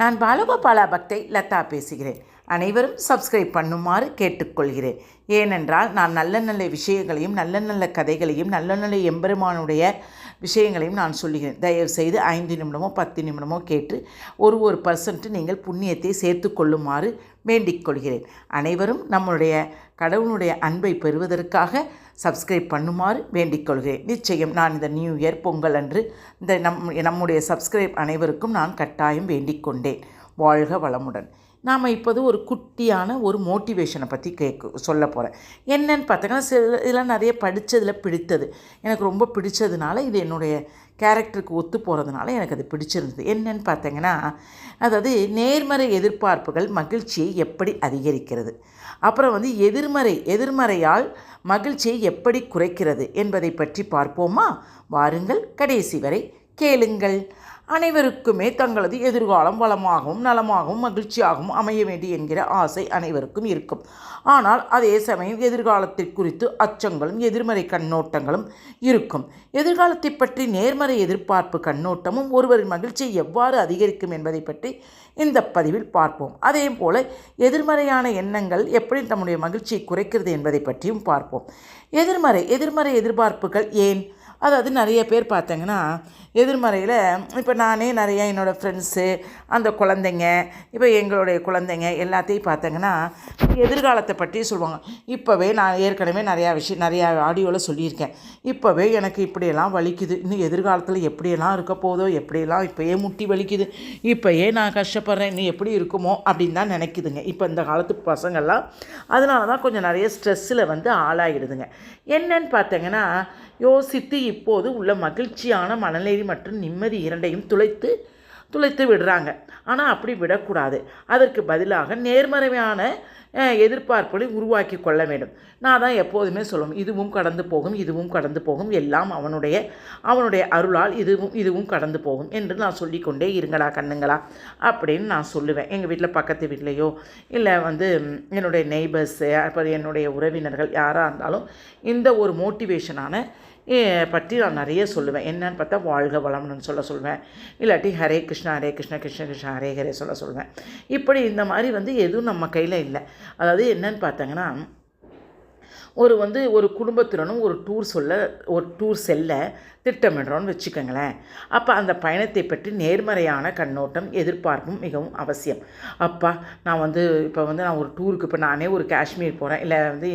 நான் பாலகோபாலா பக்தை லதா பேசுகிறேன். அனைவரும் சப்ஸ்கிரைப் பண்ணுமாறு கேட்டுக்கொள்கிறேன். ஏனென்றால் நான் நல்ல நல்ல விஷயங்களையும் நல்ல நல்ல கதைகளையும் நல்ல நல்ல எம்பெருமானுடைய விஷயங்களையும் நான் சொல்லுகிறேன். தயவு செய்து ஐந்து நிமிடமோ பத்து நிமிடமோ கேட்டு ஒரு ஒரு பர்சன்ட்டு நீங்கள் புண்ணியத்தை சேர்த்து கொள்ளுமாறு வேண்டிக் கொள்கிறேன். அனைவரும் நம்முடைய கடவுளுடைய அன்பை பெறுவதற்காக சப்ஸ்கிரைப் பண்ணுமாறு வேண்டிக் கொள்கிறேன். நிச்சயம் நான் இந்த நியூ இயர் பொங்கல் அன்று இந்த நம் நம்முடைய சப்ஸ்கிரைப் அனைவருக்கும் நான் கட்டாயம் வேண்டிக் கொண்டேன். வாழ்க வளமுடன். நாம் இப்போது ஒரு குட்டியான ஒரு மோட்டிவேஷனை பற்றி கேட்க சொல்ல போகிறேன் என்னன்னு பார்த்தீங்கன்னா சில இதெல்லாம் நிறைய படித்ததில் பிடித்தது. எனக்கு ரொம்ப பிடிச்சதுனால இது என்னுடைய கேரக்டருக்கு ஒத்து போகிறதுனால எனக்கு அது பிடிச்சிருந்தது. என்னன்னு பார்த்தீங்கன்னா அதாவது நேர்மறை எதிர்பார்ப்புகள் மகிழ்ச்சியை எப்படி அதிகரிக்கிறது? அப்புறம் வந்து எதிர்மறை எதிர்மறையால் மகிழ்ச்சியை எப்படி குறைக்கிறது என்பதை பற்றி பார்ப்போமா? வாருங்கள் கடைசி வரை கேளுங்கள். அனைவருக்குமே தங்களது எதிர்காலம் வளமாகவும் நலமாகவும் மகிழ்ச்சியாகவும் அமைய வேண்டும் என்கிற ஆசை அனைவருக்கும் இருக்கும். ஆனால் அதே சமயம் எதிர்காலத்தை குறித்து அச்சங்களும் எதிர்மறை கண்ணோட்டங்களும் இருக்கும். எதிர்காலத்தை பற்றி நேர்மறை எதிர்பார்ப்பு கண்ணோட்டமும் ஒருவரின் மகிழ்ச்சியை எவ்வாறு அதிகரிக்கும் என்பதை பற்றி இந்த பதிவில் பார்ப்போம். அதே போல் எதிர்மறையான எண்ணங்கள் எப்படி நம்முடைய மகிழ்ச்சியை குறைக்கிறது என்பதை பற்றியும் பார்ப்போம். எதிர்மறை எதிர்மறை எதிர்பார்ப்புகள் ஏன்? அதாவது நிறைய பேர் பார்த்தீங்கன்னா எதிர்மறையில் இப்போ நானே நிறையா என்னோடய ஃப்ரெண்ட்ஸு அந்த குழந்தைங்க இப்போ எங்களுடைய குழந்தைங்க எல்லாத்தையும் பார்த்தங்கன்னா எதிர்காலத்தை பற்றி சொல்லுவாங்க. இப்போவே நான் ஏற்கனவே நிறையா விஷயம் நிறையா ஆடியோவில் சொல்லியிருக்கேன். இப்போவே எனக்கு இப்படியெல்லாம் வலிக்குது. இன்னும் எதிர்காலத்தில் எப்படியெல்லாம் இருக்க போதோ எப்படியெல்லாம் இப்போயே முட்டி வலிக்குது. இப்போயே நான் கஷ்டப்படுறேன். இன்னும் எப்படி இருக்குமோ அப்படின்னு தான் நினைக்குதுங்க. இப்போ இந்த காலத்து பசங்கள்லாம் அதனால தான் கொஞ்சம் நிறைய ஸ்ட்ரெஸ்ஸில் வந்து ஆளாகிடுதுங்க என்னன்னு பார்த்தீங்கன்னா யோசித்து இப்போது உள்ள மகிழ்ச்சியான மனநிலை மற்றும் நிம்மதி இரண்டையும் துளைத்து துளைத்து விடுறாங்க. ஆனால் அப்படி விடக்கூடாது. அதற்கு பதிலாக நேர்மறையான எதிர்பார்ப்புகளை உருவாக்கி கொள்ள வேண்டும். நான் தான் எப்போதுமே சொல்லும் இதுவும் கடந்து போகும் இதுவும் கடந்து போகும். எல்லாம் அவனுடைய அவனுடைய அருளால் இதுவும் இதுவும் கடந்து போகும் என்று நான் சொல்லிக்கொண்டே இருங்களா கண்ணுங்களா அப்படின்னு நான் சொல்லுவேன். எங்கள் வீட்டில் பக்கத்து வீட்லேயோ இல்லை வந்து என்னுடைய நெய்பர்ஸு அப்புறம் என்னுடைய உறவினர்கள் யாராக இருந்தாலும் இந்த ஒரு மோட்டிவேஷனான பற்றி நான் நிறைய சொல்லுவேன். என்னன்னு பார்த்தா வாழ்க வளம்னு சொல்ல சொல்லுவேன் இல்லாட்டி ஹரே கிருஷ்ணா ஹரே கிருஷ்ணா கிருஷ்ண கிருஷ்ணா ஹரே ஹரே சொல்ல சொல்லுவேன் இப்படி இந்த மாதிரி வந்து எதுவும் நம்ம கையில் இல்லை. அதாவது என்னன்னு பார்த்தாங்கன்னா ஒரு வந்து ஒரு குடும்பத்துடனும் ஒரு டூர் சொல்ல ஒரு டூர் செல்ல திட்டமிடுறோன்னு வச்சுக்கோங்களேன். அப்போ அந்த பயணத்தை பற்றி நேர்மறையான கண்ணோட்டம் எதிர்பார்ப்பும் மிகவும் அவசியம். அப்பா நான் வந்து இப்போ வந்து நான் ஒரு டூருக்கு இப்போ நானே ஒரு காஷ்மீர் போகிறேன் இல்லை வந்து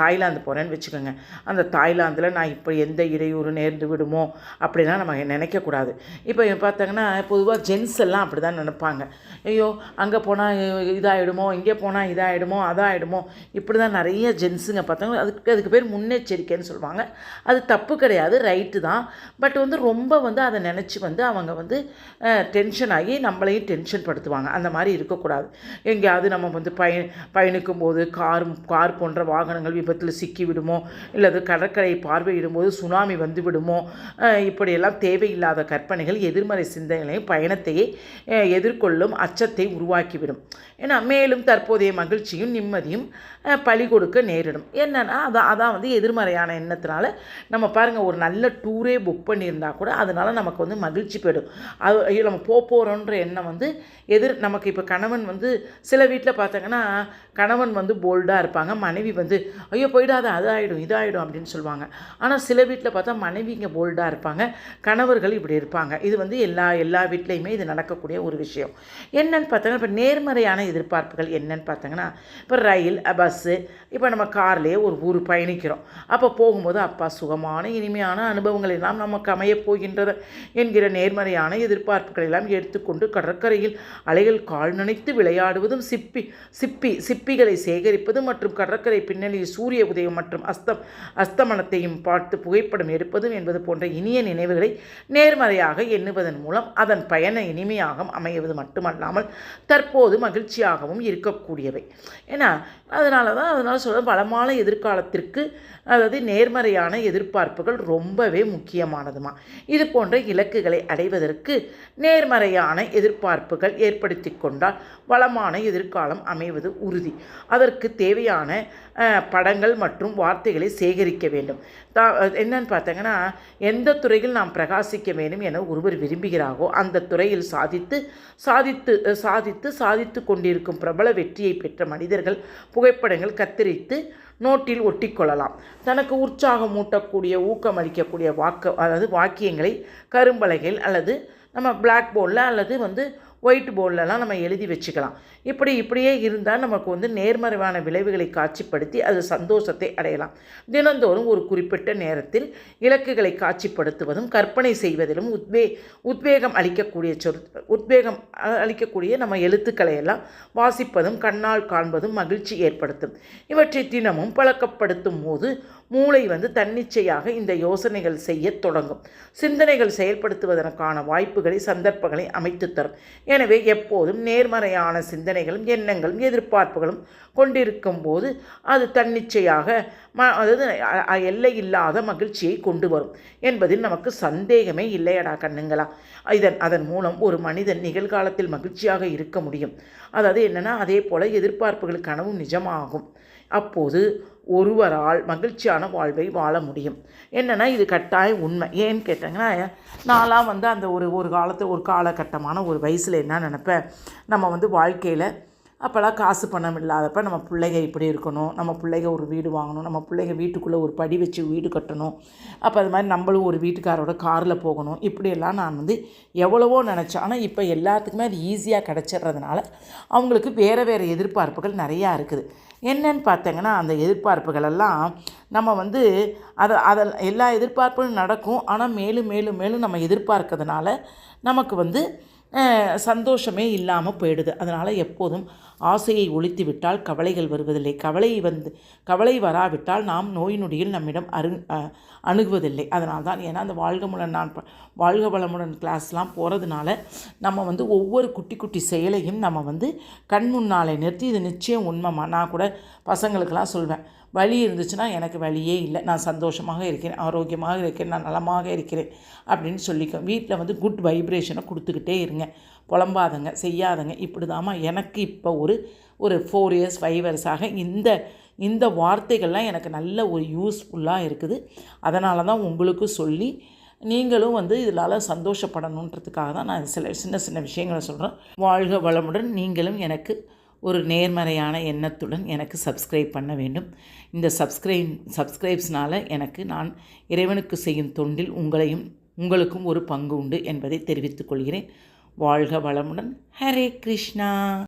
தாய்லாந்து போகிறேன்னு வச்சுக்கோங்க. அந்த தாய்லாந்தில் நான் இப்போ எந்த இடையூறு நேர்ந்து விடுமோ அப்படிலாம் நம்ம நினைக்கக்கூடாது இப்போ பார்த்தாங்கன்னா பொதுவாக ஜென்ஸ் எல்லாம் அப்படி தான் நினைப்பாங்க. ஐயோ அங்கே போனால் இதாகிடுமோ இங்கே போனால் இதாகிடுமோ அதாகிடுமோ இப்படி தான் நிறைய ஜென்ஸுங்க பார்த்தாங்க அதுக்கு அதுக்கு பேர் முன்னெச்சரிக்கைன்னு சொல்லுவாங்க. அது தப்பு கிடையாது. ரைட்டு தான். பட் வந்து ரொம்ப வந்து அதை நினச்சி வந்து அவங்க வந்து டென்ஷன் ஆகி நம்மளையும் டென்ஷன் படுத்துவாங்க. அந்த மாதிரி இருக்கக்கூடாது. எங்கேயாவது நம்ம வந்து பய பயணிக்கும் போது கார் கார் போன்ற வாகனங்கள் விபத்தில் சிக்கி விடுமோ இல்லது கடற்கரை பார்வையிடும் போது சுனாமி வந்து விடுமோ இப்படியெல்லாம் தேவையில்லாத கற்பனைகள் எதிர்மறை சிந்தனைகளையும் பயணத்தையே எதிர்கொள்ளும் அச்சத்தை உருவாக்கிவிடும். ஏன்னா மேலும் தற்போதைய மகிழ்ச்சியும் நிம்மதியும் பழி கொடுக்க நேரிடும். என்னென்னா அதான் அதான் வந்து எதிர்மறையான எண்ணத்தினால நம்ம பாருங்கள் ஒரு நல்ல நல்ல டூரே புக் பண்ணியிருந்தால் கூட அதனால் நமக்கு வந்து மகிழ்ச்சி போயிடும். அது ஐயோ நம்ம போக போகிறோன்ற எண்ணம் வந்து எதிர் நமக்கு இப்போ கணவன் வந்து சில வீட்டில் பார்த்தாங்கன்னா கணவன் வந்து போல்டாக இருப்பாங்க மனைவி வந்து ஐயோ போயிடாது அது ஆகிடும் இதாகிடும் அப்படின்னு சொல்லுவாங்க. ஆனால் சில வீட்டில் பார்த்தா மனைவிங்க போல்டாக இருப்பாங்க கணவர்கள் இப்படி இருப்பாங்க. இது வந்து எல்லா எல்லா வீட்லேயுமே இது நடக்கக்கூடிய ஒரு விஷயம். என்னன்னு பார்த்தாங்கன்னா இப்போ நேர்மறையான எதிர்பார்ப்புகள் என்னன்னு பார்த்தாங்கன்னா இப்போ ரயில் பஸ்ஸு இப்போ நம்ம கார்லேயே ஒரு ஊர் பயணிக்கிறோம். அப்போ போகும்போது அப்பா சுகமான இனிமையான அனுபவங்கள் எல்லாம் நமக்கு அமையப் போகின்றன என்கிற நேர்மறையான எதிர்பார்ப்புகள் எல்லாம் எடுத்துக்கொண்டு கடற்கரையில் அலைகள் கால் நினைத்து விளையாடுவதும் சிப்பி சிப்பி சிப்பிகளை சேகரிப்பதும் மற்றும் கடற்கரை பின்னணியில் சூரிய உதயம் மற்றும் அஸ்தம் அஸ்தமனத்தையும் பார்த்து புகைப்படம் எடுப்பதும் என்பது போன்ற இனிய நினைவுகளை நேர்மறையாக எண்ணுவதன் மூலம் அதன் பயண இனிமையாக அமைவது மட்டுமல்லாமல் தற்போது மகிழ்ச்சியாகவும் இருக்கக்கூடியவை. ஏன்னா அதனால தான் அதனால் சொல்ல வளமான எதிர்காலத்திற்கு அதாவது நேர்மறையான எதிர்பார்ப்புகள் ரொம்ப ரொம்பவே முக்கியமானதுமா. இது போன்ற இலக்குகளை அடைவதற்கு நேர்மறையான எதிர்பார்ப்புகள் ஏற்படுத்தி கொண்டால் வளமான எதிர்காலம் அமைவது உறுதி. அதற்கு தேவையான படங்கள் மற்றும் வார்த்தைகளை சேகரிக்க வேண்டும். தா என்னன்னு பார்த்தீங்கன்னா எந்த துறையில் நாம் பிரகாசிக்க வேண்டும் என ஒருவர் விரும்புகிறாரோ அந்த துறையில் சாதித்து சாதித்து சாதித்து சாதித்து கொண்டிருக்கும் பிரபல வெற்றியை பெற்ற மனிதர்கள் புகைப்படங்கள் கத்தரித்து நோட்டில் ஒட்டிக்கொள்ளலாம். தனக்கு உற்சாகம் ஊட்டக்கூடிய ஊக்கமளிக்கக்கூடிய வாக்கு அதாவது வாக்கியங்களை கரும்பலகையில் அல்லது நம்ம பிளாக் போர்டில் அல்லது வந்து ஒயிட் போர்டிலலாம் நம்ம எழுதி வச்சுக்கலாம். இப்படி இப்படியே இருந்தால் நமக்கு வந்து நேர்மறைவான விளைவுகளை காட்சிப்படுத்தி அது சந்தோஷத்தை அடையலாம். தினந்தோறும் ஒரு குறிப்பிட்ட நேரத்தில் இலக்குகளை காட்சிப்படுத்துவதும் கற்பனை செய்வதிலும் உத்வே உத்வேகம் அளிக்கக்கூடிய சொல் உத்வேகம் அளிக்கக்கூடிய நம்ம எழுத்துக்களை எல்லாம் வாசிப்பதும் கண்ணால் காண்பதும் மகிழ்ச்சி ஏற்படுத்தும். இவற்றை தினமும் பழக்கப்படுத்தும் போது மூளை வந்து தன்னிச்சையாக இந்த யோசனைகள் செய்ய தொடங்கும். சிந்தனைகள் செயல்படுத்துவதற்கான வாய்ப்புகளை சந்தர்ப்பங்களை அமைத்து தரும். எனவே எப்போதும் நேர்மறையான சிந்தனைகளும் எண்ணங்களும் எதிர்பார்ப்புகளும் கொண்டிருக்கும் போது அது தன்னிச்சையாக ம அதாவது எல்லை இல்லாத மகிழ்ச்சியை கொண்டு வரும் என்பதில் நமக்கு சந்தேகமே இல்லையடா கண்ணுங்களா. இதன் அதன் மூலம் ஒரு மனிதன் நிகழ்காலத்தில் மகிழ்ச்சியாக இருக்க முடியும். அதாவது என்னென்னா அதே போல் எதிர்பார்ப்புகள் கனவும் நிஜமாகும். அப்போது ஒருவரால் மகிழ்ச்சியான வாழ்வை வாழ முடியும். என்னென்னா இது கட்டாயம் உண்மை. ஏன்னு கேட்டாங்கன்னா நான்லாம் வந்து அந்த ஒரு ஒரு காலத்து ஒரு காலகட்டமான ஒரு வயசில் என்ன நினப்பேன்? நம்ம வந்து வாழ்க்கையில் அப்போல்லாம் காசு பணம் இல்லாதப்ப நம்ம பிள்ளைங்க இப்படி இருக்கணும் நம்ம பிள்ளைங்க ஒரு வீடு வாங்கணும் நம்ம பிள்ளைங்க வீட்டுக்குள்ளே ஒரு படி வச்சு வீடு கட்டணும். அப்போ அது மாதிரி நம்மளும் ஒரு வீட்டுக்காரோட காரில் போகணும். இப்படியெல்லாம் நான் வந்து எவ்வளவோ நினச்சேன். ஆனால் இப்போ எல்லாத்துக்குமே அது ஈஸியாக கிடச்சிட்றதுனால அவங்களுக்கு வேறு வேறு எதிர்பார்ப்புகள் நிறையா இருக்குது. என்னன்னு பார்த்தீங்கன்னா அந்த எதிர்பார்ப்புகள் எல்லாம் நம்ம வந்து அதை அதில் எல்லா எதிர்பார்ப்பும் நடக்கும். ஆனால் மேலும் மேலும் மேலும் நம்ம எதிர்பார்க்கறதுனால நமக்கு வந்து சந்தோஷமே இல்லாமல் போயிடுது. அதனால் எப்போதும் ஆசையை ஒழித்து விட்டால் கவலைகள் வருவதில்லை. கவலை வந்து கவலை வராவிட்டால் நாம் நோய் நொடியில் நம்மிடம் அரு அணுகுவதில்லை. அதனால் தான் ஏன்னா அந்த வாழ்க முடன் நான் ப- வாழ்க வளமுடன் கிளாஸ்லாம் போகிறதுனால நம்ம வந்து ஒவ்வொரு குட்டி குட்டி செயலையும் நம்ம வந்து கண் முன்னாலே நிறுத்தி இது நிச்சயம் உண்மைமா நான் கூட பசங்களுக்கெல்லாம் சொல்வேன். வலி இருந்துச்சுன்னா எனக்கு வழியே இல்லை. நான் சந்தோஷமாக இருக்கிறேன் ஆரோக்கியமாக இருக்கிறேன் நான் நலமாக இருக்கிறேன் அப்படின்னு சொல்லிக்கோ. வீட்டில் வந்து குட் வைப்ரேஷனை கொடுத்துக்கிட்டே இருங்க. புலம்பாதங்க செய்யாதங்க. இப்படி எனக்கு இப்போ ஒரு ஒரு ஃபோர் இயர்ஸ் ஃபைவ் இயர்ஸாக இந்த இந்த வார்த்தைகள்லாம் எனக்கு நல்ல ஒரு யூஸ்ஃபுல்லாக இருக்குது. அதனால தான் உங்களுக்கு சொல்லி நீங்களும் வந்து இதனால் சந்தோஷப்படணுன்றதுக்காக தான் நான் சில சின்ன சின்ன விஷயங்களை சொல்கிறேன் வாழ்க வளமுடன் நீங்களும் எனக்கு ஒரு நேர்மறையான எண்ணத்துடன் எனக்கு சப்ஸ்கிரைப் பண்ண வேண்டும். இந்த சப்ஸ்கிரைப் சப்ஸ்கிரைப்ஸ்னால் எனக்கு நான் இறைவனுக்கு செய்யும் தொண்டில் உங்களையும் உங்களுக்கும் ஒரு பங்கு உண்டு என்பதை தெரிவித்துக் கொள்கிறேன். வாழ்க வளமுடன். ஹரே கிருஷ்ணா.